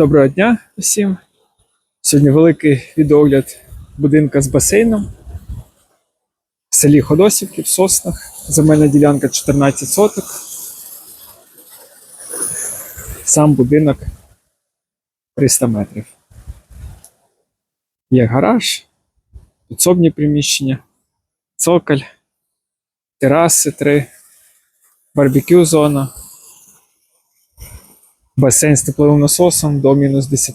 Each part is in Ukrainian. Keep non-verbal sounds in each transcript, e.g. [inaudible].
Доброго дня усім. Сьогодні великий відеогляд будинка з басейном в селі Ходосівки в Соснах. Земельна ділянка 14 соток. Сам будинок 300 метрів. Є гараж, підсобні приміщення, цоколь, тераси 3, барбекю зона. Басейн з тепловим насосом до мінус 10.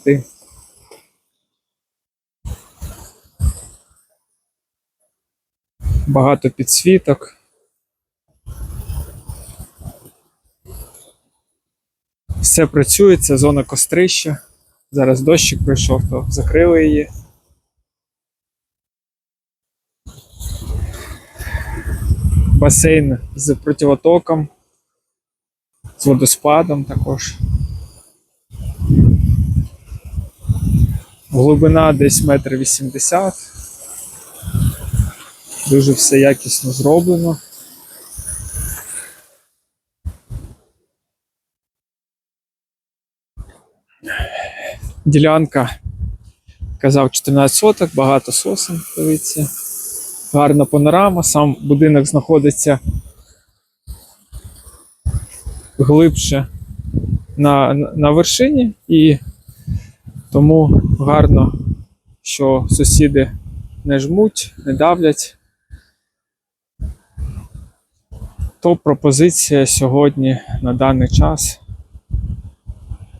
Багато підсвіток. Все працює, це зона кострища. Зараз дощик пройшов, то закрили її. Басейн з противотоком, з водоспадом також. Глибина десь метр вісімдесят. Дуже все якісно зроблено. Ділянка, казав, 14 соток, багато сосен, дивіться. Гарна панорама, сам будинок знаходиться глибше на, на вершині і тому гарно, що сусіди не жмуть, не давлять. То пропозиція сьогодні на даний час.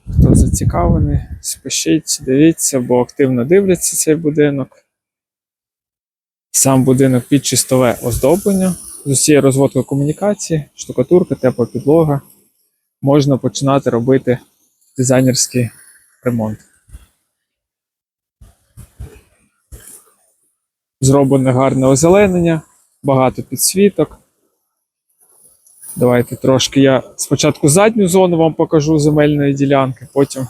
Хто зацікавлений, спішіть, дивіться, бо активно дивляться цей будинок. Сам будинок під чистове оздоблення з усією розводкою комунікації, штукатурка, тепла підлога. Можна починати робити дизайнерський ремонт. Зроблене гарне озеленення, багато підсвіток. Давайте трошки я спочатку задню зону вам покажу земельної ділянки, потім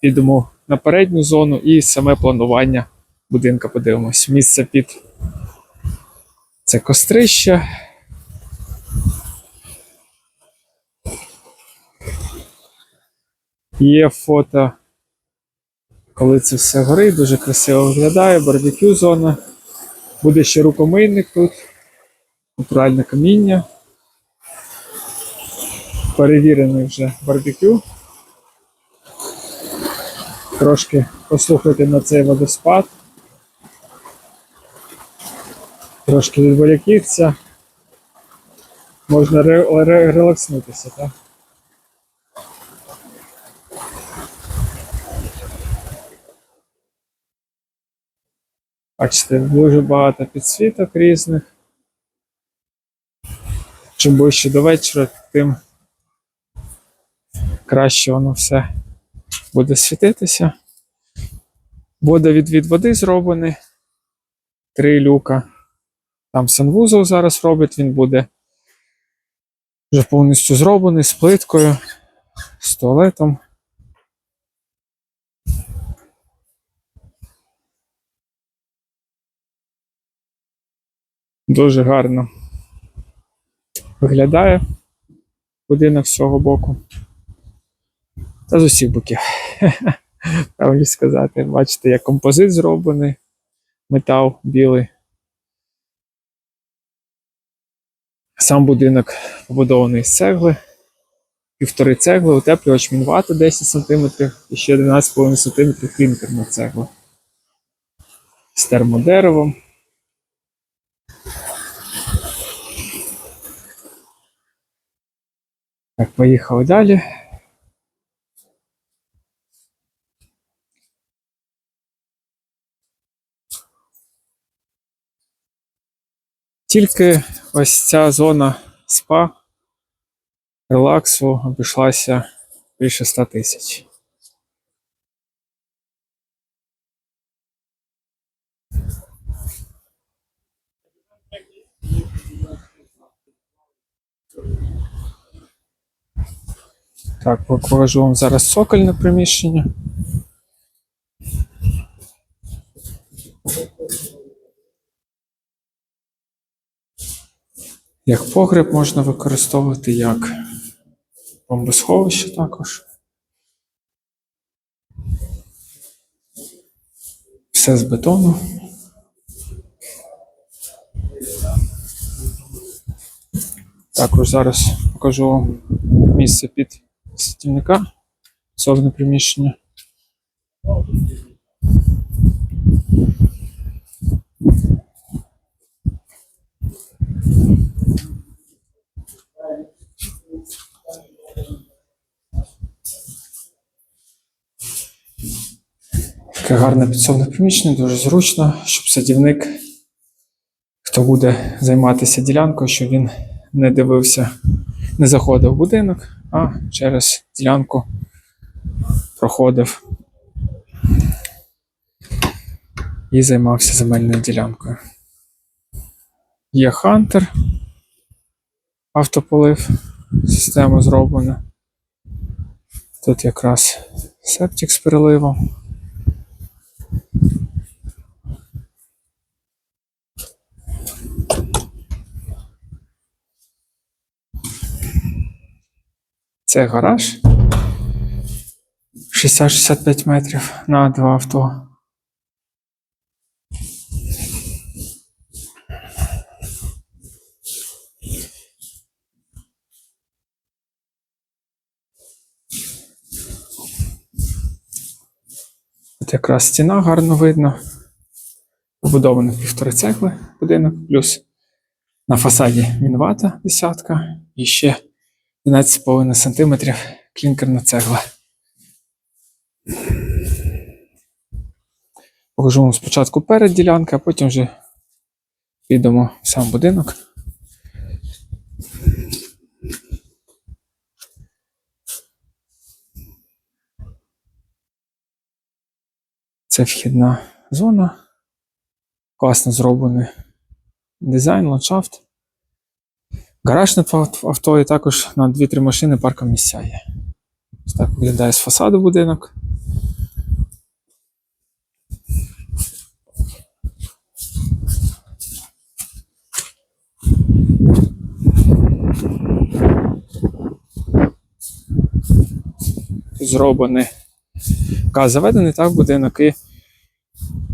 підемо на передню зону і саме планування будинка подивимось. Місце під це кострище. Є фото, коли це все горить, дуже красиво виглядає, барбекю зона. Буде ще рукомийник тут, натуральне каміння. Перевірений вже барбекю. Трошки послухайте на цей водоспад. Трошки відволікіться. Можна ре- ре- релакснутися, так? Бачите, дуже багато підсвіток різних. Чим ближче до вечора, тим краще воно все буде світитися. Водовідвід води зроблений. Три люка. Там санвузол зараз робить, він буде вже повністю зроблений з плиткою, з туалетом. Дуже гарно виглядає будинок з цього боку. Та з усіх боків. [laughs] Правильно сказати. Бачите, як композит зроблений. Метал білий. Сам будинок побудований з цегли. Півтори цегли, утеплювач мінвата 10 см і ще 11,5 см клінкерна цегла. З термодеревом. Так, поїхали далі. Тільки ось ця зона спа, релаксу обійшлася більше 100 тисяч. Так, покажу вам зараз цокольне приміщення. Як погреб можна використовувати, як бомбосховище також. Все з бетону. Також зараз покажу вам місце під стільника, особне приміщення. Таке гарне підсобне приміщення, дуже зручно, щоб садівник, хто буде займатися ділянкою, щоб він не дивився, не заходив в будинок, а через ділянку проходив і займався земельною ділянкою. Є Хантер, автополив, система зроблена. Тут якраз септик з переливом. Це гараж 60-65 метрів на два авто. Тут якраз стіна гарно видно. Побудовано півтори цегли будинок, плюс на фасаді мінвата десятка і ще 12,5 см клінкерна цегла. Покажу вам спочатку перед ділянка, а потім вже підемо в сам будинок. Це вхідна зона. Класно зроблений дизайн, ландшафт. Гараж на два авто і також на 2-3 машини парком місця є. Ось так виглядає з фасаду будинок. Зроблений газ заведений так, в будинок і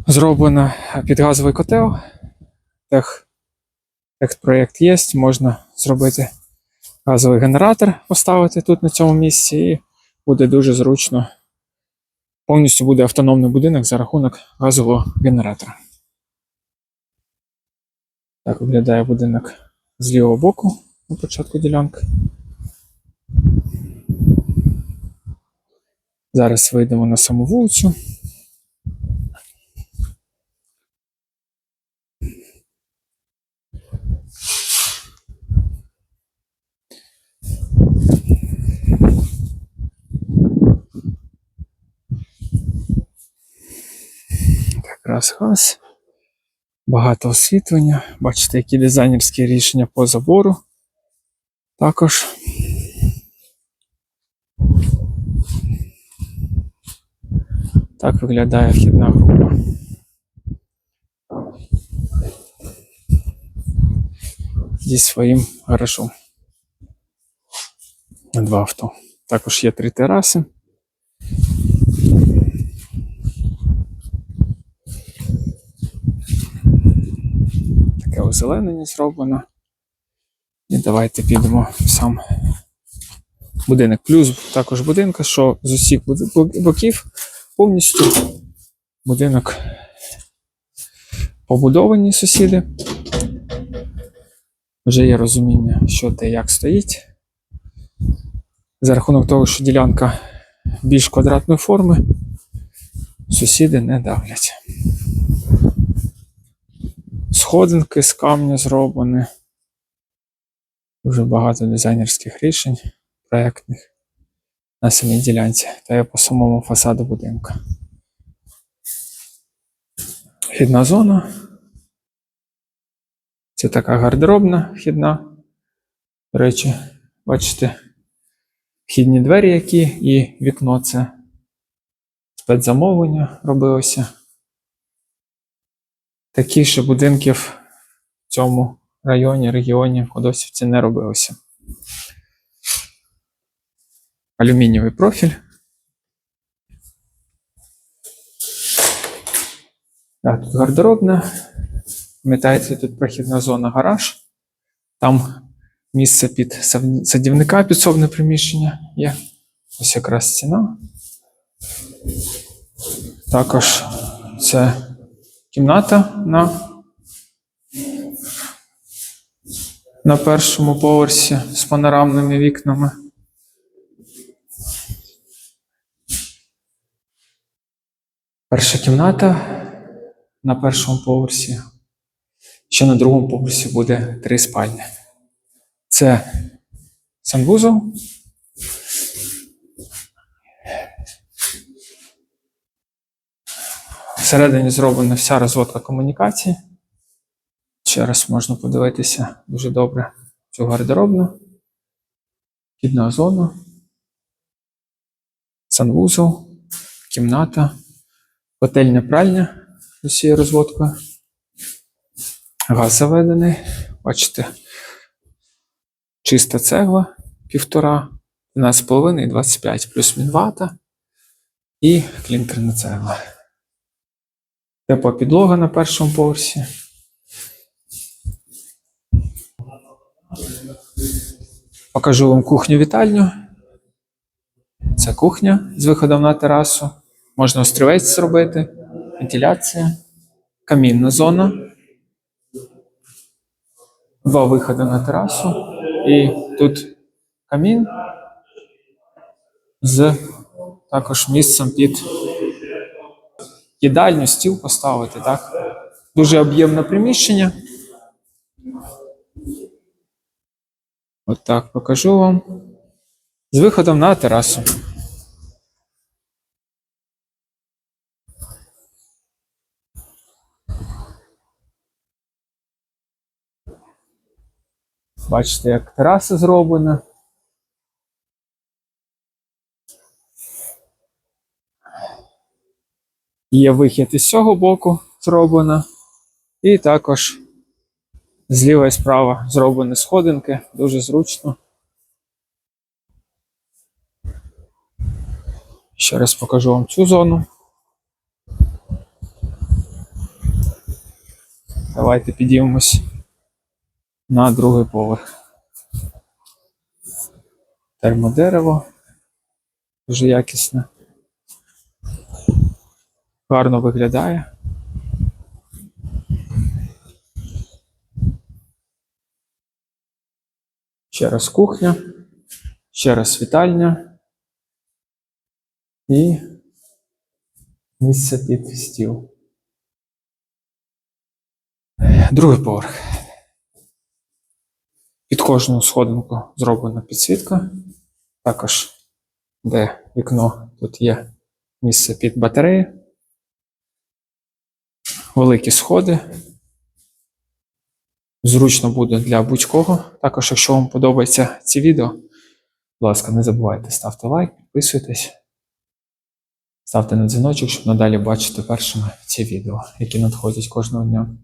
зроблено під газовий котел. Тех Техпроєкт є, можна зробити газовий генератор, поставити тут на цьому місці, і буде дуже зручно. Повністю буде автономний будинок за рахунок газового генератора. Так виглядає будинок з лівого боку на початку ділянки. Зараз вийдемо на саму вулицю. Газ. Багато освітлення. Бачите, які дизайнерські рішення по забору. Також. Так виглядає вхідна група. Зі своїм гаражом. На два авто. Також є три тераси. Таке озеленення зроблено. І давайте підемо в сам будинок. Плюс також будинка, що з усіх боків повністю будинок побудовані сусіди. Вже є розуміння, що де як стоїть. За рахунок того, що ділянка більш квадратної форми, сусіди не давлять. Сходинки з камня зроблені. Дуже багато дизайнерських рішень проєктних на самій ділянці та й по самому фасаду будинку. Вхідна зона. Це така гардеробна вхідна. До речі, бачите, вхідні двері, які і вікно це спецзамовлення робилося. Таких ще будинків в цьому районі, регіоні в Ходосівці не робилося. Алюмінієвий профіль. Так, тут гардеробна. Пам'ятаєте, тут прохідна зона гараж. Там місце під садівника, підсобне приміщення є. Ось якраз стіна. Також це кімната на, на першому поверсі з панорамними вікнами. Перша кімната на першому поверсі. Ще на другому поверсі буде три спальні. Це санвузол. Всередині зроблена вся розводка комунікації. Ще раз можна подивитися дуже добре цю гардеробну. Вхідна зона. Санвузол, кімната, готельня пральня з усією розводкою. Газ заведений. Бачите, чиста цегла півтора, 12,5 і 25, плюс мінвата і клінкерна цегла. Тепла підлога на першому поверсі. Покажу вам кухню-вітальню. Це кухня з виходом на терасу. Можна острівець зробити, вентиляція, камінна зона. Два виходи на терасу. І тут камін з також місцем під їдальню, стіл поставити, так? Дуже об'ємне приміщення. От так покажу вам. З виходом на терасу. Бачите, як тераса зроблена. Є вихід із цього боку зроблено. І також зліва і справа зроблені сходинки, дуже зручно. Ще раз покажу вам цю зону. Давайте підіймемось на другий поверх. Термодерево. Дуже якісне. Гарно виглядає. Ще раз кухня, ще раз вітальня і місце під стіл. Другий поверх. Під кожну сходинку зроблена підсвітка. Також, де вікно, тут є місце під батареї. Великі сходи. Зручно буде для будь-кого. Також, якщо вам подобається ці відео, будь ласка, не забувайте ставте лайк, підписуйтесь, ставте на дзвіночок, щоб надалі бачити першими ці відео, які надходять кожного дня.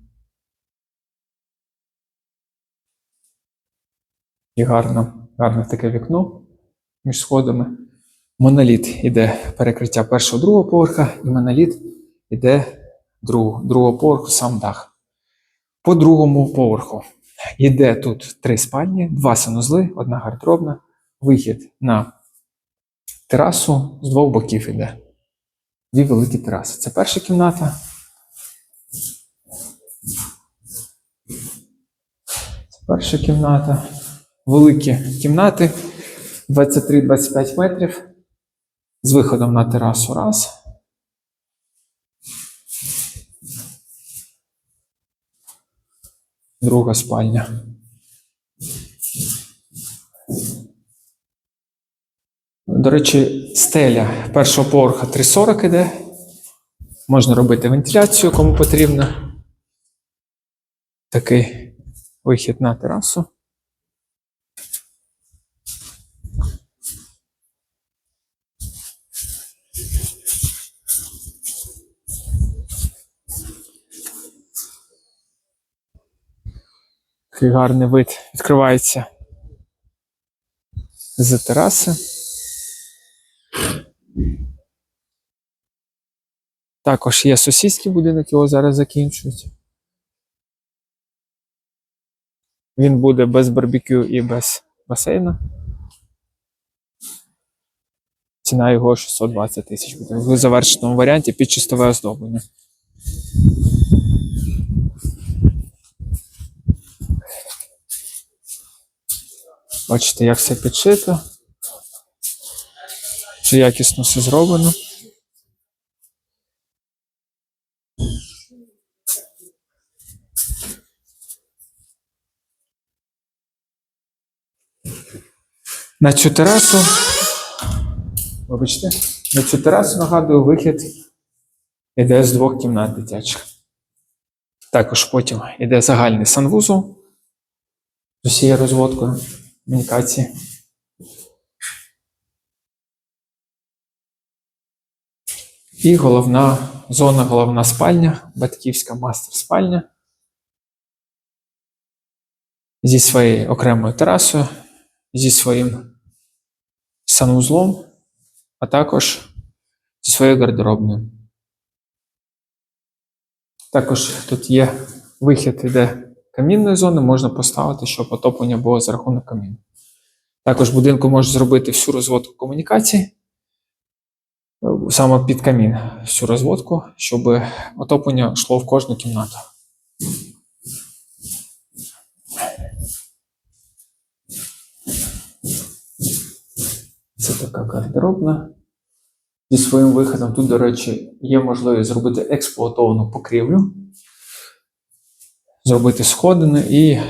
І гарно, гарне таке вікно між сходами. Моноліт іде перекриття першого другого поверха, і моноліт іде другого, другого поверху сам дах. По другому поверху іде тут три спальні, два санузли, одна гардеробна, вихід на терасу з двох боків іде. Дві великі тераси. Це перша кімната. Це перша кімната. Великі кімнати 23-25 метрів. З виходом на терасу раз. Друга спальня. До речі, стеля першого поверха 340 іде. Можна робити вентиляцію, кому потрібно. Такий вихід на терасу. Такий гарний вид відкривається з тераси. Також є сусідський будинок, його зараз закінчують. Він буде без барбекю і без басейну. Ціна його 620 тисяч буде в завершеному варіанті під чистове оздоблення. Бачите, як все підшито. Чи якісно все зроблено. На цю терасу. Вибачте, на цю терасу нагадую, вихід іде з двох кімнат дитячих. Також потім іде загальний санвузол з усією розводкою комунікації. І головна зона, головна спальня, батьківська мастер спальня. Зі своєю окремою терасою, зі своїм санвузлом, а також зі своєю гардеробною. Також тут є вихід іде камінної зони, можна поставити, щоб отоплення було за рахунок каміну. Також в будинку можна зробити всю розводку комунікацій, саме під камін, всю розводку, щоб отоплення йшло в кожну кімнату. Це така гардеробна. Зі своїм виходом тут, до речі, є можливість зробити експлуатовану покрівлю, зробити сходини і,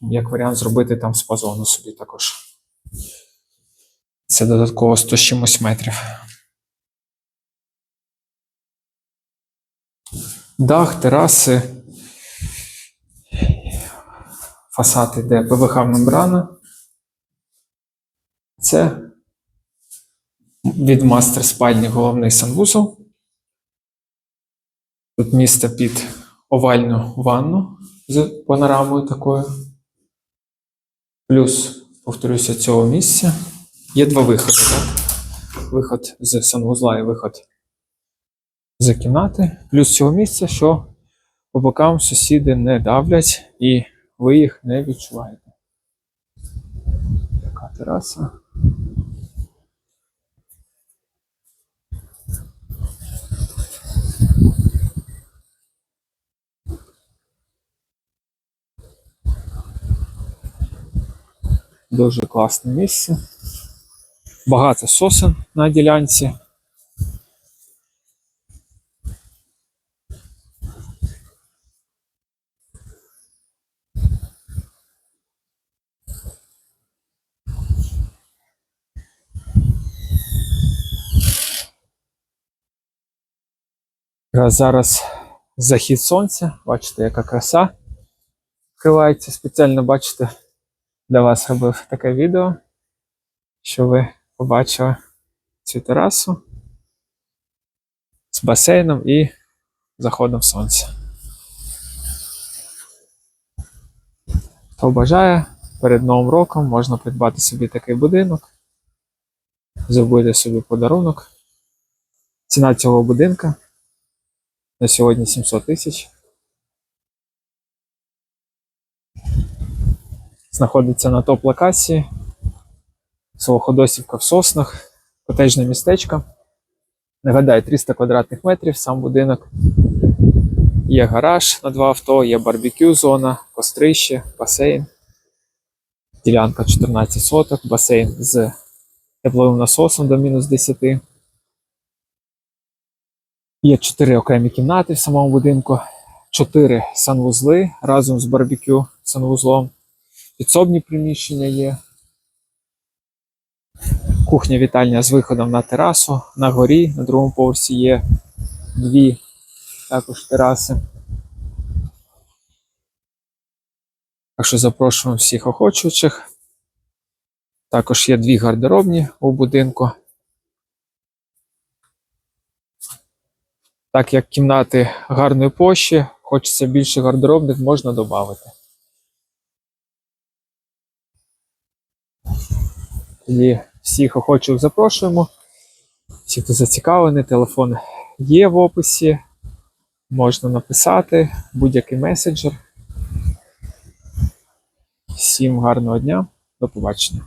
як варіант, зробити там спа-зону собі також. Це додатково 100 з чимось метрів. Дах, тераси, фасад іде ПВХ мембрана. Це від мастер спальні головний санвузол. Тут місце під овальну ванну з панорамою такою. Плюс, повторюся, цього місця. Є два виходи. Так? Виход з санвузла і виход з кімнати. Плюс цього місця, що по бокам сусіди не давлять і ви їх не відчуваєте. Така тераса. Дуже класне місце. Багато сосен на ділянці. Зараз захід сонця. Бачите, яка краса вкривається. Спеціально бачите, для вас робив таке відео, що ви побачили цю терасу з басейном і заходом сонця. Хто бажає, перед Новим роком можна придбати собі такий будинок, зробити собі подарунок. Ціна цього будинка на сьогодні 700 тисяч. Знаходиться на топ-локації. Село Ходосівка в Соснах, котежне містечко. Нагадаю, 300 квадратних метрів, сам будинок. Є гараж на два авто, є барбекю зона, кострище, басейн. Ділянка 14 соток, басейн з тепловим насосом до мінус 10. Є 4 окремі кімнати в самому будинку, 4 санвузли разом з барбекю санвузлом. Підсобні приміщення є. Кухня вітальня з виходом на терасу. На горі, на другому поверсі є дві також тераси. Так що запрошуємо всіх охочуючих. Також є дві гардеробні у будинку. Так як кімнати гарної площі, хочеться більше гардеробних, можна додати. Тоді всіх охочих запрошуємо. Всі, хто зацікавлений, телефон є в описі. Можна написати будь-який месенджер. Всім гарного дня, до побачення.